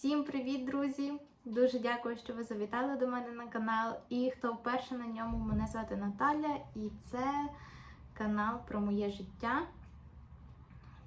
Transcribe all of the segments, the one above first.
Всім привіт, друзі! Дуже дякую, що ви завітали до мене на канал. І хто вперше на ньому, мене звати Наталя, і це канал про моє життя.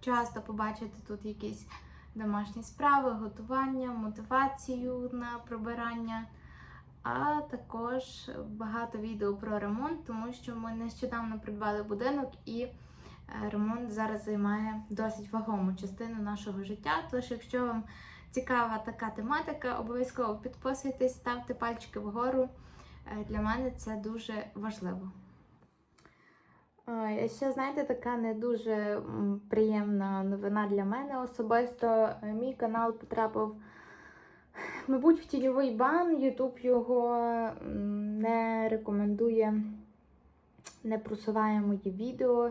Часто побачите тут якісь домашні справи, готування, мотивацію на прибирання, а також багато відео про ремонт, тому що ми нещодавно придбали будинок і е, ремонт зараз займає досить вагому частину нашого життя. Тож, якщо вам цікава така тематика, обов'язково підписуйтесь, ставте пальчики вгору. Е, Для мене це дуже важливо. Ще, знаєте, така не дуже приємна новина для мене особисто. Е, Мій канал потрапив, мабуть, в тіньовий бан. Ютуб його не рекомендує, не просуває мої відео,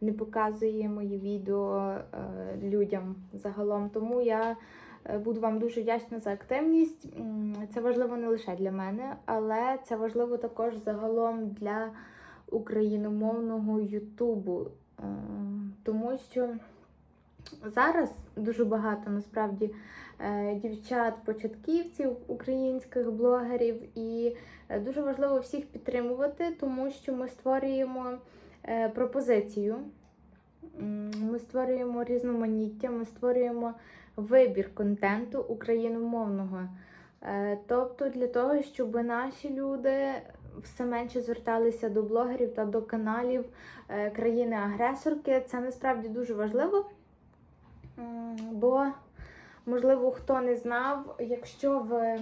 не показує мої відео е, людям загалом. Тому я буду вам дуже вдячна за активність. Це важливо не лише для мене, але це важливо також загалом для україномовного Ютубу. Е, Тому що зараз дуже багато насправді е, дівчат-початківців, українських блогерів, і е, дуже важливо всіх підтримувати, тому що ми створюємо е, пропозицію, ми створюємо різноманіття, ми створюємо вибір контенту україномовного. Е, Тобто для того, щоб наші люди все менше зверталися до блогерів та до каналів е, країни-агресорки. Це насправді дуже важливо. Бо, можливо, хто не знав, якщо ви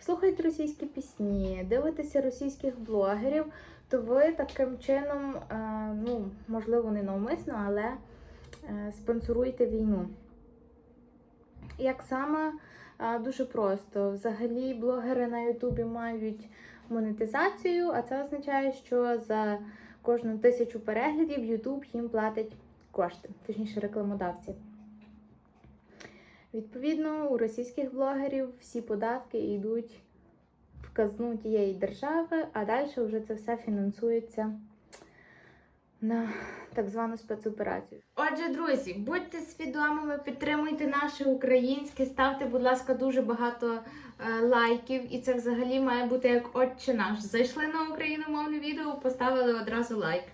слухаєте російські пісні, дивитеся російських блогерів, то ви таким чином, е, ну, можливо, не навмисно, але е, спонсоруєте війну. Як саме? Дуже просто. Взагалі, блогери на Ютубі мають монетизацію, а це означає, що за кожну тисячу переглядів Ютуб їм платить кошти, точніше, рекламодавці. Відповідно, у російських блогерів всі податки йдуть в казну тієї держави, а далі вже це все фінансується на так звану спецоперацію. Отже, друзі, будьте свідомими, підтримуйте наше українське, ставте, будь ласка, дуже багато е, лайків, і це взагалі має бути як отче наш. Зайшли на україномовне відео, поставили одразу лайк.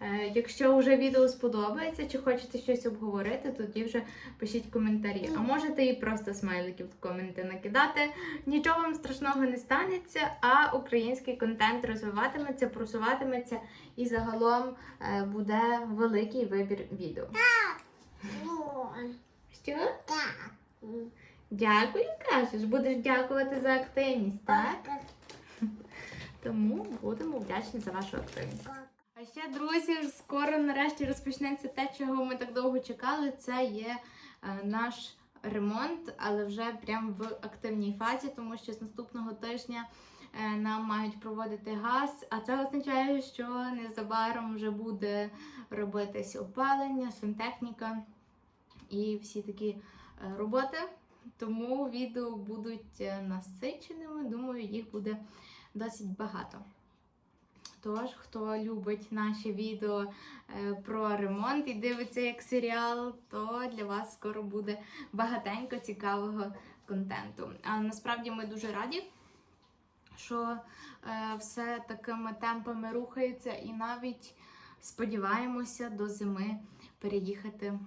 Е, якщо вже відео сподобається, чи хочете щось обговорити, тоді вже пишіть коментарі. А можете і просто смайликів в коменти накидати. Нічого вам страшного не станеться, а український контент розвиватиметься, просуватиметься і загалом е, буде великий вибір відео. Що? Так. Дякую, кажеш. Будеш дякувати за активність, так? Тому будемо вдячні за вашу активність. А ще, друзі, скоро нарешті розпочнеться те, чого ми так довго чекали. Це є е, наш ремонт, але вже прямо в активній фазі, тому що з наступного тижня е, нам мають проводити газ. А це означає, що незабаром вже буде робитись опалення, сантехніка і всі такі е, роботи. Тому відео будуть насиченими. Думаю, їх буде досить багато. Тож, хто любить наші відео е, про ремонт і дивиться як серіал, то для вас скоро буде багатенько цікавого контенту. А насправді ми дуже раді, що е, все такими темпами рухається, і навіть сподіваємося до зими переїхати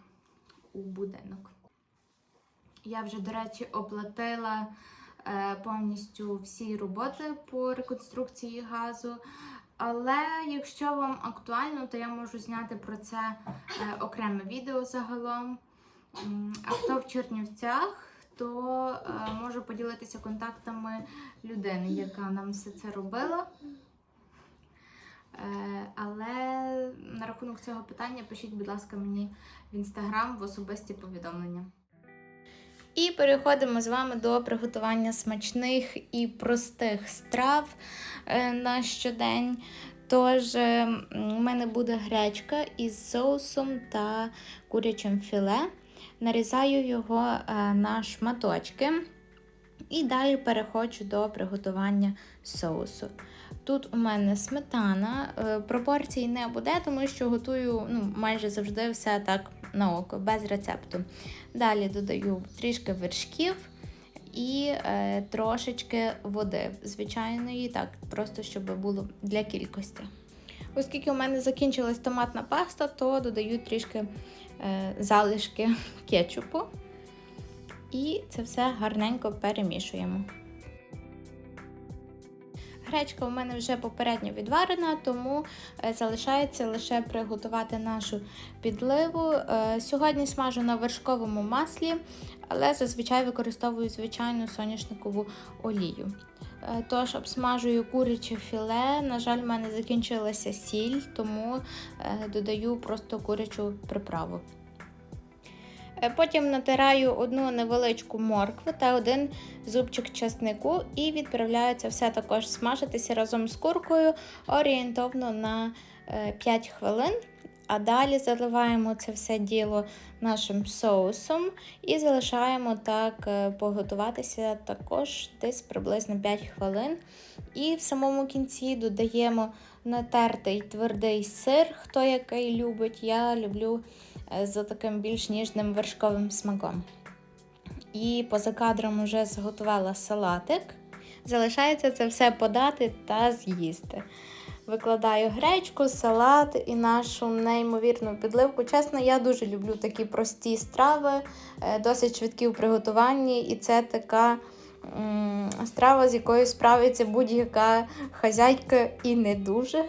у будинок. Я вже, до речі, оплатила е, повністю всі роботи по реконструкції газу. Але якщо вам актуально, то я можу зняти про це е, окреме відео загалом. А хто в Чернівцях, то е, можу поділитися контактами людини, яка нам все це робила. Е, Але на рахунок цього питання пишіть, будь ласка, мені в інстаграм в особисті повідомлення. І переходимо з вами до приготування смачних і простих страв е, на щодень. Тож, е, у мене буде гречка із соусом та курячим філе. Нарізаю його е, на шматочки. І далі переходжу до приготування соусу. Тут у мене сметана. Е, Пропорцій не буде, тому що готую ну, майже завжди все так на око, без рецепту. Далі додаю трішки вершків і е, трошечки води звичайної, так, просто щоб було для кількості. Оскільки у мене закінчилась томатна паста, то додаю трішки е, залишки кетчупу. І це все гарненько перемішуємо. Гречка у мене вже попередньо відварена, тому е, залишається лише приготувати нашу підливу. Е, Сьогодні смажу на вершковому маслі, але зазвичай використовую звичайну соняшникову олію. Е, Тож обсмажую куряче філе. На жаль, в мене закінчилася сіль, тому додаю просто курячу приправу. Е, Потім натираю одну невеличку моркву та один зубчик чеснику і відправляю це все також смажитися разом з куркою орієнтовно на е, 5 хвилин. А далі заливаємо це все діло нашим соусом і залишаємо так е, поготуватися також десь приблизно 5 хвилин. І в самому кінці додаємо натертий твердий сир, хто який любить. Я люблю е, за таким більш ніжним вершковим смаком. І поза кадром вже зготувала салатик. Залишається це все подати та з'їсти. Викладаю гречку, салат і нашу неймовірну підливку. Чесно, я дуже люблю такі прості страви, е, досить швидкі у приготуванні, і це така м, страва, з якою справиться будь-яка хазяйка і не дуже.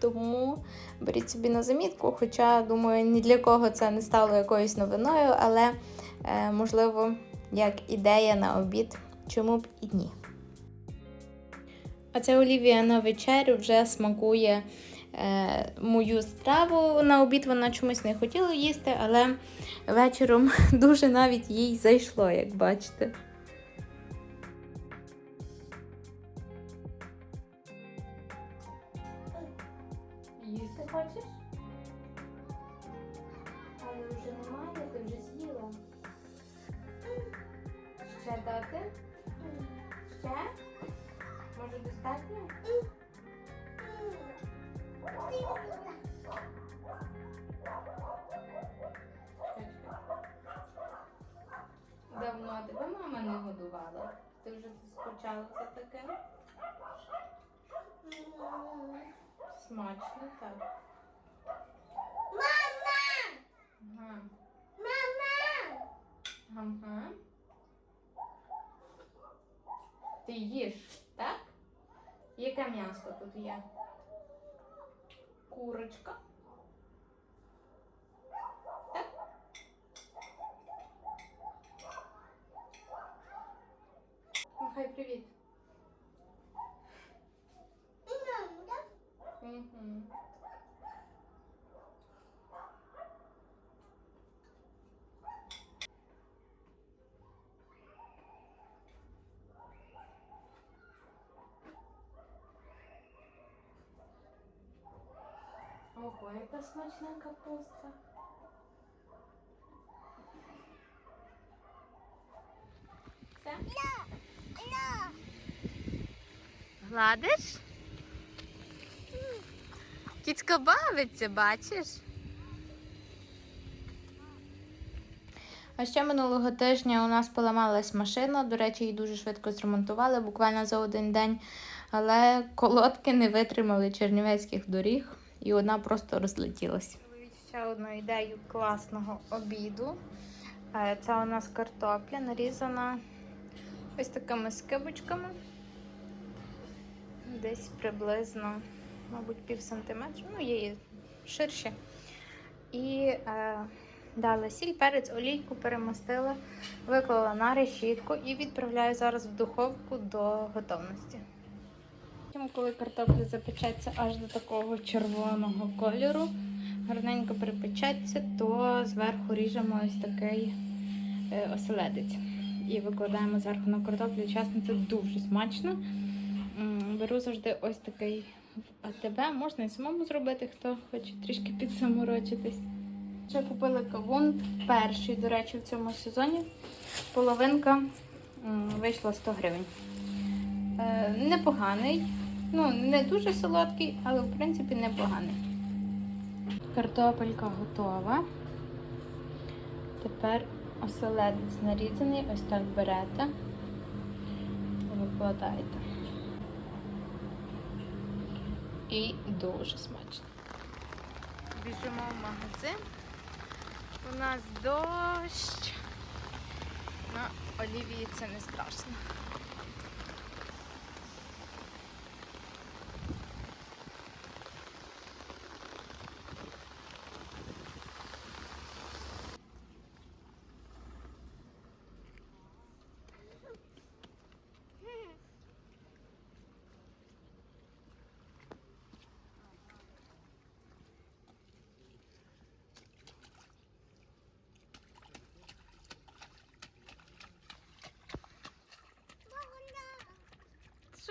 Тому беріть собі на замітку, хоча, думаю, ні для кого це не стало якоюсь новиною, але е, можливо, як ідея на обід, чому б і ні. А це Олівія на вечерю вже смакує е, мою страву. На обід вона чомусь не хотіла їсти, але вечором дуже навіть їй зайшло, як бачите. Їсти хочеш? Але вже немає, ти вже з'їла. Ще дати? Ще? Може достатньо? Давно тебе мама не годувала. Ти вже скучала за таке? Смачно, так. Ага. Ага. Ти їш, так? Яке м'ясо тут є? Курочка. Так? Махай привіт. Ого, яка смачна капуста. Все? Гладиш? Кіцька бавиться, бачиш? А ще минулого тижня у нас поламалась машина. До речі, її дуже швидко зремонтували, буквально за один день. Але колодки не витримали чернівецьких доріг, і одна просто розлетілась. Ще одну ідею класного обіду. Е, Це у нас картопля нарізана ось такими скибочками. Десь приблизно, мабуть, пів сантиметра, ну, і ширше. І е, дала сіль, перець, олійку перемастила, виклала на решітку і відправляю зараз в духовку до готовності. Коли картопля запечеться аж до такого червоного кольору, гарненько припечеться, то зверху ріжемо ось такий е, оселедець. І викладаємо зверху на картоплю. Чесно, це дуже смачно. Беру завжди ось такий в АТБ. Можна і самому зробити, хто хоче трішки підсаморочитись. Ще купила кавун, перший, до речі, в цьому сезоні. Половинка вийшла 100 гривень. Е, непоганий. Ну, не дуже солодкий, але в принципі непоганий. Картопелька готова. Тепер оселедець нарізаний, ось так берете, викладаєте. І дуже смачно. Біжимо в магазин. У нас дощ. На Олівії це не страшно.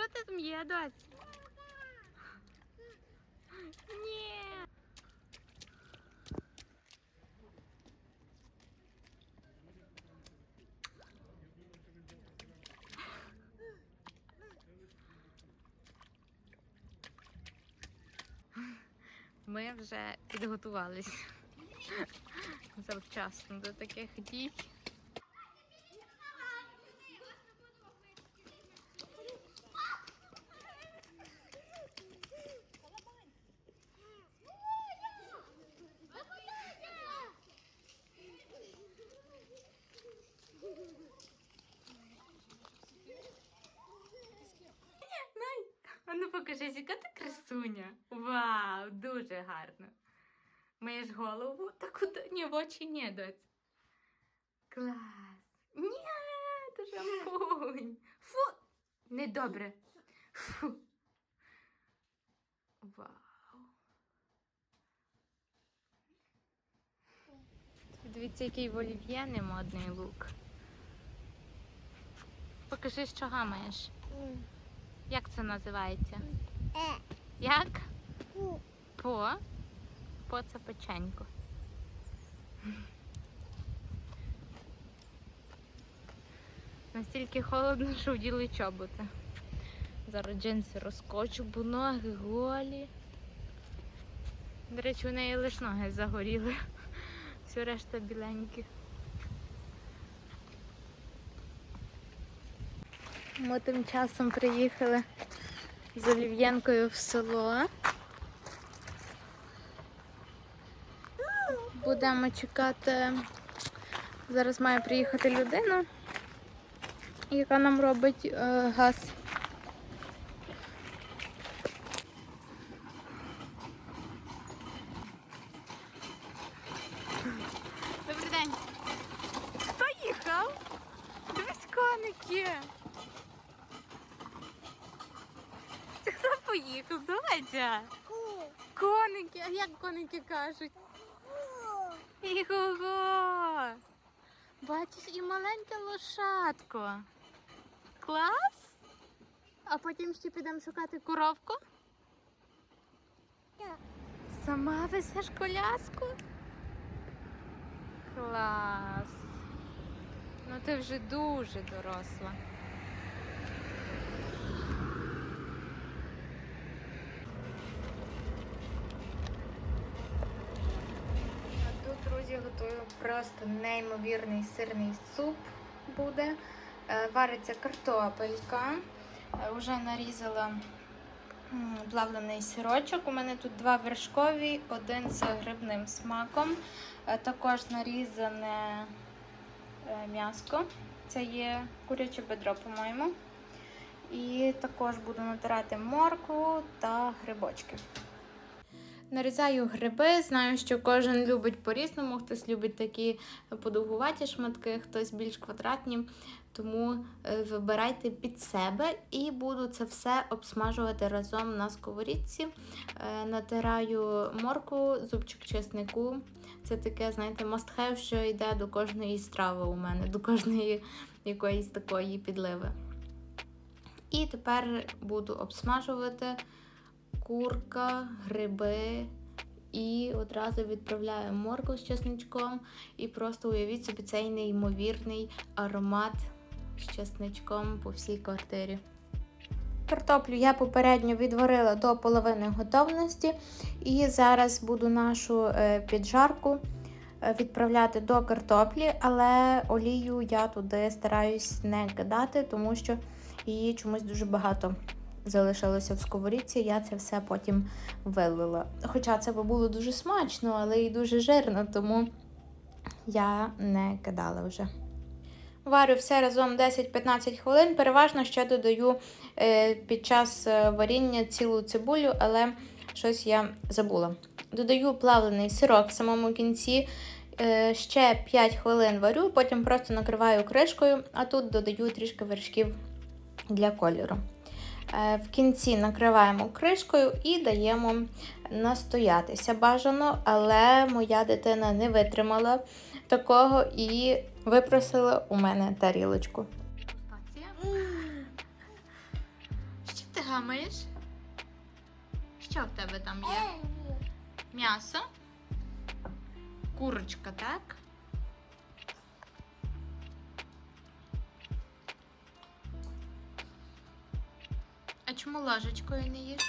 Що ти там є, доць? Ні. Ми вже підготувались завчасно до таких дій. Покажи, яка ти красуня. Вау, дуже гарно. Миєш голову та куди? Ні, в очі ні, доць. Клас. Ні, ти шампунь. Фу, недобре. Фу. Вау. Дивіться, який в олів'є не модний лук. Покажи, що гамаєш. Як це називається? Е, Як? По. По це печенько. Настільки холодно, що вділи чоботи. Зараз джинси розкочу, бо ноги голі. До речі, у неї лише ноги загоріли. Все решта біленькі. Ми тим часом приїхали з Олів'єнкою в село. Будемо чекати. Зараз має приїхати людина, яка нам робить е, газ. Добрий день. Хто їхав? Дивись коники. Поїхав? Доця? Коники, а як коники кажуть? Іго! Бачиш, і маленьке лошадко. Клас? А потім ще підемо шукати коровку? Так. Сама везеш коляску? Клас. Ну ти вже дуже доросла. Друзі, готую просто неймовірний сирний суп буде. Е, Вариться картопелька. Е, Уже нарізала плавлений сирочок. У мене тут два вершкові, один з грибним смаком. Е, Також нарізане е, м'яско. Це є куряче бедро, по-моєму. І також буду натирати моркву та грибочки. Нарізаю гриби. Знаю, що кожен любить по-різному, хтось любить такі подовгуваті шматки, хтось більш квадратні. Тому е, вибирайте під себе і буду це все обсмажувати разом на сковорідці. Е, Натираю морку, зубчик чеснику. Це таке, знаєте, must-have, що йде до кожної страви у мене, до кожної якоїсь такої підливи. І тепер буду обсмажувати курка, гриби. І одразу відправляю моркву з чесничком. І просто уявіть собі цей неймовірний аромат з чесничком по всій квартирі. Картоплю я попередньо відварила до половини готовності, і зараз буду нашу е, піджарку е, відправляти до картоплі, але олію я туди стараюсь не кидати, тому що її чомусь дуже багато залишилося в сковорідці. Я це все потім вилила. Хоча це було дуже смачно, але і дуже жирно, тому я не кидала вже. Варю все разом 10-15 хвилин. Переважно ще додаю е, під час е, варіння цілу цибулю, але щось я забула. Додаю плавлений сирок в самому кінці. Е, ще 5 хвилин варю, потім просто накриваю кришкою, а тут додаю трішки вершків для кольору. Е, В кінці накриваємо кришкою і даємо настоятися бажано, але моя дитина не витримала такого і випросила у мене тарілочку. Що ти гамаєш? Що в тебе там є? М'ясо? Курочка, так? Чому ложечкою не їш?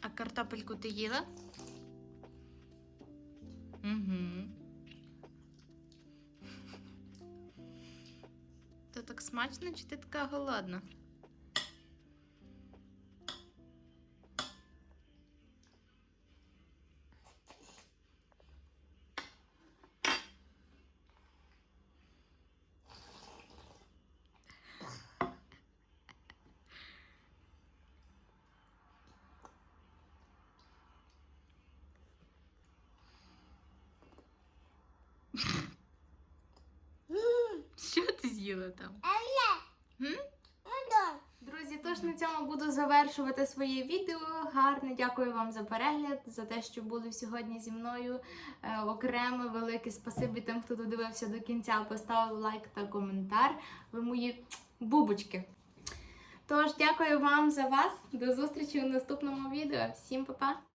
А картопельку ти їла? Угу. То так смачно, чи ти така голодна? Що там? Друзі, тож на цьому буду завершувати своє відео. Гарне дякую вам за перегляд, за те, що були сьогодні зі мною. Е, окреме велике спасибі тим, хто додивився до кінця, поставив лайк та коментар. Ви мої бубочки. Тож, дякую вам за вас. До зустрічі у наступному відео. Всім па-па!